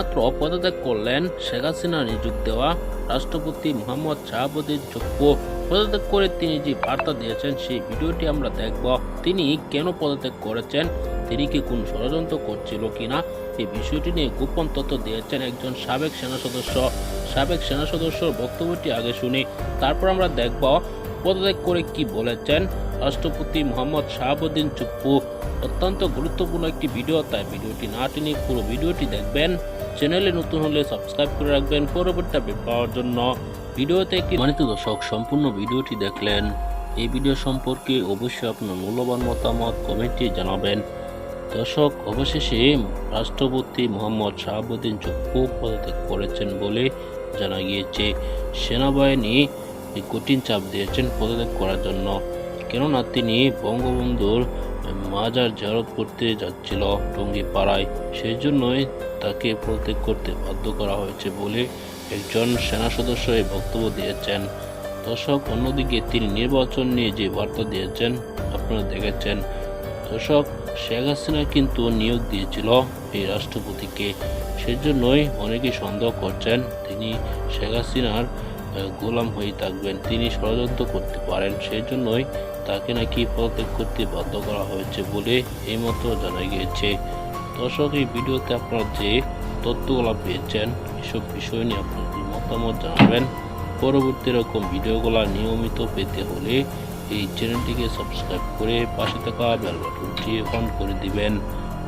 মাত্র পদত্যাগ করলেন শেখ হাসিনা নিযুক্ত দেওয়া রাষ্ট্রপতি মোহাম্মদ শাহাবুদ্দিন চপ্পু পদত্যাগ করে তিনি যে বার্তা দিয়েছেন, সেই ভিডিওটি আমরা দেখব। তিনি কেন পদত্যাগ করেছেন? তিনি কি কোন ষড়যন্ত্র করছিল কিনা? এই বিষয়টি নিয়ে গোপন তথ্য দিয়েছেন একজন সাবেক সেনা সদস্য। সাবেক সেনা সদস্যর বক্তব্যটি আগে শুনি। তারপর আমরা দেখব পদত্যাগ করে কি বলেছেন রাষ্ট্রপতি মোহাম্মদ শাহাবুদ্দিন চুপ্পু অত্যন্ত গুরুত্বপূর্ণ একটি ভিডিও, তাই ভিডিওটি না টেনে পুরো ভিডিওটি দেখবেন। চ্যানেলে নতুন হলে সাবস্ক্রাইব করে রাখবেন পরবর্তী আপডেট পাওয়ার জন্য। ভিডিওতে একটি মানিত দর্শক সম্পূর্ণ ভিডিওটি দেখলেন। এই ভিডিও সম্পর্কে অবশ্যই আপনার মূল্যবান মতামত কমেন্টে জানাবেন। দর্শক, অবশেষে রাষ্ট্রপতি মোহাম্মদ শাহাবুদ্দিন চপ্পু পদত্যাগ করেছেন বলে জানা গিয়েছে। সেনাবাহিনী কঠিন চাপ দিয়েছেন পদত্যাগ করার জন্য। কেননা, তিনি বঙ্গবন্ধুর মাজার জারত করতে যাচ্ছিল টঙ্গী পাড়ায় সেই জন্যই তাকে পদত্যাগ করতে বাধ্য করা হয়েছে বলে একজন সেনা সদস্য এই বক্তব্য দিয়েছেন। দর্শক, অন্যদিকে তিনি নির্বাচন নিয়ে যে বার্তা দিয়েছেন, আপনারা দেখেছেন। দর্শক, শেখ হাসিনা কিন্তু নিয়োগ দিয়েছিল এই রাষ্ট্রপতিকে। সেজন্যই অনেকেই সন্দেহ করছেন, তিনি শেখ হাসিনার গোলাম হয়ে থাকবেন। তিনি ষড়যন্ত্র করতে পারেন সেই জন্যই তাকে নাকি পদত্যাগ করতে বাধ্য করা হয়েছে বলে এই মতো জানা গিয়েছে। দর্শক, এই ভিডিওতে আপনারা যে তথ্যগুলো পেয়েছেন, এসব বিষয় নিয়ে আপনাদের মতামত জানাবেন। পরবর্তী রকম ভিডিওগুলো নিয়মিত পেতে হলে এই চ্যানেলটিকে সাবস্ক্রাইব করে পাশে থাকা বেল বাটনটি অন করে দিবেন।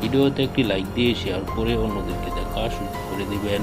ভিডিওতে একটি লাইক দিয়ে শেয়ার করে অন্যদেরকে দেখা শুরু করে দিবেন।